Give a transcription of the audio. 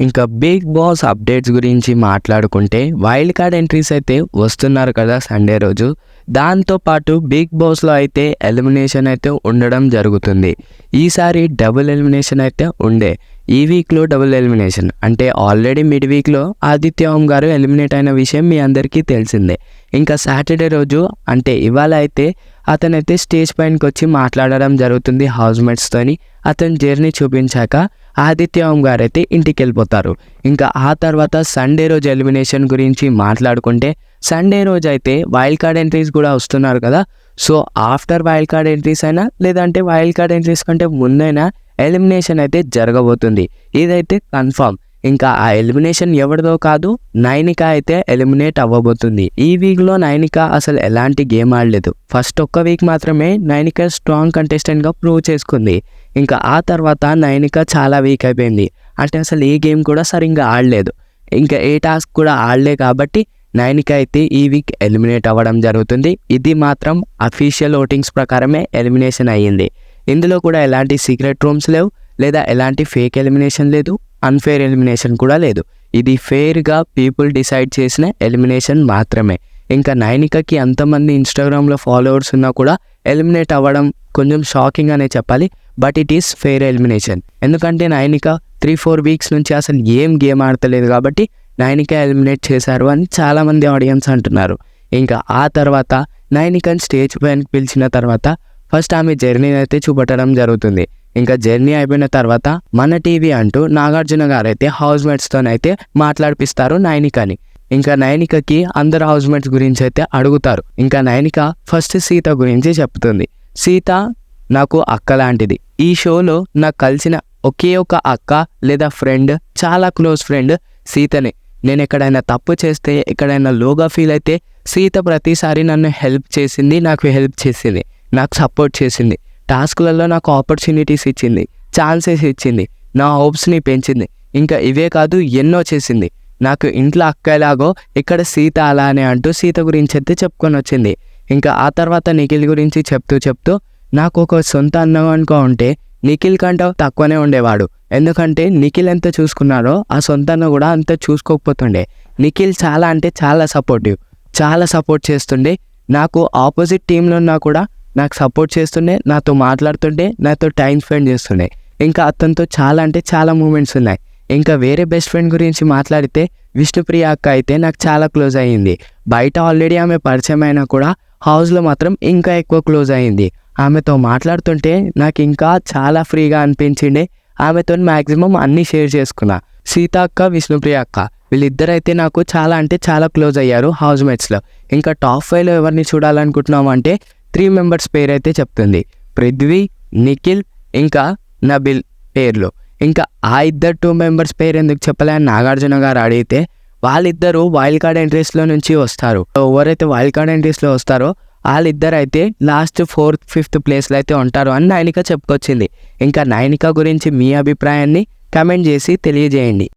ఇంకా big boss updates గురించి మాట్లాడుకుంటే వైల్డ్ కార్డ్ ఎంట్రీస్ అయితే వస్తున్నారు కదా సండే రోజు. దాంతో పాటు బిగ్ బాస్లో అయితే ఎలిమినేషన్ అయితే ఉండడం జరుగుతుంది. ఈసారి డబుల్ ఎలిమినేషన్ అయితే ఉండే. ఈ వీక్లో డబుల్ ఎలిమినేషన్ అంటే ఆల్రెడీ మిడ్ వీక్లో ఆదిత్య ఓం గారు ఎలిమినేట్ అయిన విషయం మీ అందరికీ తెలిసిందే. ఇంకా సాటర్డే రోజు అంటే ఇవాళ అయితే అతనైతే స్టేజ్ పైనకి వచ్చి మాట్లాడడం జరుగుతుంది. హౌస్ మేట్స్తోని అతని జర్నీ చూపించాక ఆదిత్య ఓం గారు అయితే ఇంటికి వెళ్ళిపోతారు ఇంకా ఆ తర్వాత సండే రోజు ఎలిమినేషన్ గురించి మాట్లాడుకుంటే సండే రోజు అయితే వైల్డ్ కార్డ్ ఎంట్రీస్ కూడా వస్తున్నారు కదా. So after wild card entries అయినా లేదంటే వైల్డ్ కార్డ్ ఎంట్రీస్ కంటే ముందైనా ఎలిమినేషన్ అయితే జరగబోతుంది. ఇదైతే కన్ఫామ్ ఇంకా ఆ ఎలిమినేషన్ ఎవరిదో కాదు నైనిక అయితే ఎలిమినేట్ అవ్వబోతుంది. ఈ వీక్లో నైనిక అసలు ఎలాంటి గేమ్ ఆడలేదు. ఫస్ట్ ఒక్క వీక్ మాత్రమే నైనిక స్ట్రాంగ్ కంటెస్టెంట్గా ప్రూవ్ చేసుకుంది. ఇంకా ఆ తర్వాత నైనిక చాలా వీక్ అయిపోయింది. అంటే అసలు ఏ గేమ్ కూడా సరిగ్గా ఆడలేదు. ఇంకా ఏ టాస్క్ కూడా ఆడలే కాబట్టి నైనిక అయితే ఈ వీక్ ఎలిమినేట్ అవ్వడం జరుగుతుంది. ఇది మాత్రం అఫీషియల్ ఓటింగ్స్ ప్రకారమే ఎలిమినేషన్ అయ్యింది. ఇందులో కూడా ఎలాంటి సీక్రెట్ రూమ్స్ లేవు లేదా ఎలాంటి ఫేక్ ఎలిమినేషన్ లేదు. అన్ఫేర్ ఎలిమినేషన్ కూడా లేదు. ఇది ఫెయిర్గా పీపుల్ డిసైడ్ చేసిన ఎలిమినేషన్ మాత్రమే. ఇంకా నైనికకి అంతమంది ఇన్స్టాగ్రామ్లో ఫాలోవర్స్ ఉన్నా కూడా ఎలిమినేట్ అవ్వడం కొంచెం షాకింగ్ అనే చెప్పాలి. But it is fair elimination ఎందుకంటే నైనిక త్రీ ఫోర్ వీక్స్ నుంచి అసలు ఏం గేమ్ ఆడతలేదు కాబట్టి నైనిక ఎలిమినేట్ చేశారు అని చాలామంది ఆడియన్స్ అంటున్నారు. ఇంకా ఆ తర్వాత నైనికని స్టేజ్ పైన పిలిచిన తర్వాత ఫస్ట్ ఆమె జర్నీని అయితే చూపెట్టడం జరుగుతుంది. ఇంకా జర్నీ అయిపోయిన తర్వాత మన టీవీ అంటూ నాగార్జున గారు అయితే హౌస్ మేట్స్తోనైతే మాట్లాడిపిస్తారు నైనికని. ఇంకా నైనికకి అందరు హౌస్ మేట్స్ గురించి అయితే అడుగుతారు. ఇంకా నైనిక ఫస్ట్ సీత గురించి చెప్తుంది. సీత నాకు అక్క లాంటిది. ఈ షోలో నాకు కలిసిన ఒకే ఒక అక్క లేదా ఫ్రెండ్ చాలా క్లోజ్ ఫ్రెండ్ సీతనే. నేను ఎక్కడైనా తప్పు చేస్తే ఎక్కడైనా లోగా ఫీల్ అయితే సీత ప్రతిసారి నన్ను హెల్ప్ చేసింది నాకు హెల్ప్ చేసింది నాకు సపోర్ట్ చేసింది. టాస్క్లలో నాకు ఆపర్చునిటీస్ ఇచ్చింది ఛాన్సెస్ ఇచ్చింది నా హోప్స్ని పెంచింది. ఇంకా ఇవే కాదు ఎన్నో చేసింది. నాకు ఇంట్లో అక్కలాగో ఇక్కడ సీత అలా అని అంటూ సీత గురించి అయితే చెప్పుకొని వచ్చింది. ఇంకా ఆ తర్వాత నిఖిల్ గురించి చెప్తూ చెప్తూ నాకు ఒక సొంత అన్నం అనుకో ఉంటే నిఖిల్ కంటే తక్కువనే ఉండేవాడు. ఎందుకంటే నిఖిల్ ఎంత చూసుకున్నారో ఆ సొంత అన్న కూడా అంత చూసుకోకపోతుండే. నిఖిల్ చాలా అంటే చాలా సపోర్టివ్ చాలా సపోర్ట్ చేస్తుండే. నాకు ఆపోజిట్ టీంలో ఉన్నా కూడా నాకు సపోర్ట్ చేస్తుండే నాతో మాట్లాడుతుండే నాతో టైం స్పెండ్ చేస్తుండే. ఇంకా అతనితో చాలా అంటే చాలా మూమెంట్స్ ఉన్నాయి. ఇంకా వేరే బెస్ట్ ఫ్రెండ్ గురించి మాట్లాడితే విష్ణుప్రియ అక్క అయితే నాకు చాలా క్లోజ్ అయ్యింది. బయట ఆల్రెడీ ఆమె పరిచయం అయినా కూడా హౌస్లో మాత్రం ఇంకా ఎక్కువ క్లోజ్ అయ్యింది. ఆమెతో మాట్లాడుతుంటే నాకు ఇంకా చాలా ఫ్రీగా అనిపించిండే. ఆమెతో మ్యాక్సిమం అన్నీ షేర్ చేసుకున్నా. సీత అక్క విష్ణుప్రియ అక్క వీళ్ళిద్దరైతే నాకు చాలా అంటే చాలా క్లోజ్ అయ్యారు హౌస్ మేట్స్లో ఇంకా టాప్ ఫైవ్లో ఎవరిని చూడాలనుకుంటున్నాం అంటే త్రీ మెంబర్స్ పేరు అయితే చెప్తుంది. పృథ్వీ నిఖిల్ ఇంకా నబిల్ పేర్లు. ఇంకా ఆ ఇద్దరు టూ మెంబర్స్ పేరు ఎందుకు చెప్పలే అని నాగార్జున గారు అడిగితే వాళ్ళిద్దరూ వైల్డ్ కార్డ్ ఎంట్రీస్లో నుంచి వస్తారు. ఎవరైతే వైల్డ్ కార్డ్ ఎంట్రీస్లో వస్తారో వాళ్ళిద్దరు అయితే లాస్ట్ ఫోర్త్ ఫిఫ్త్ ప్లేస్లో అయితే ఉంటారు అని నైనిక చెప్పుకొచ్చింది. ఇంకా నైనిక గురించి మీ అభిప్రాయాన్ని కమెంట్ చేసి తెలియజేయండి.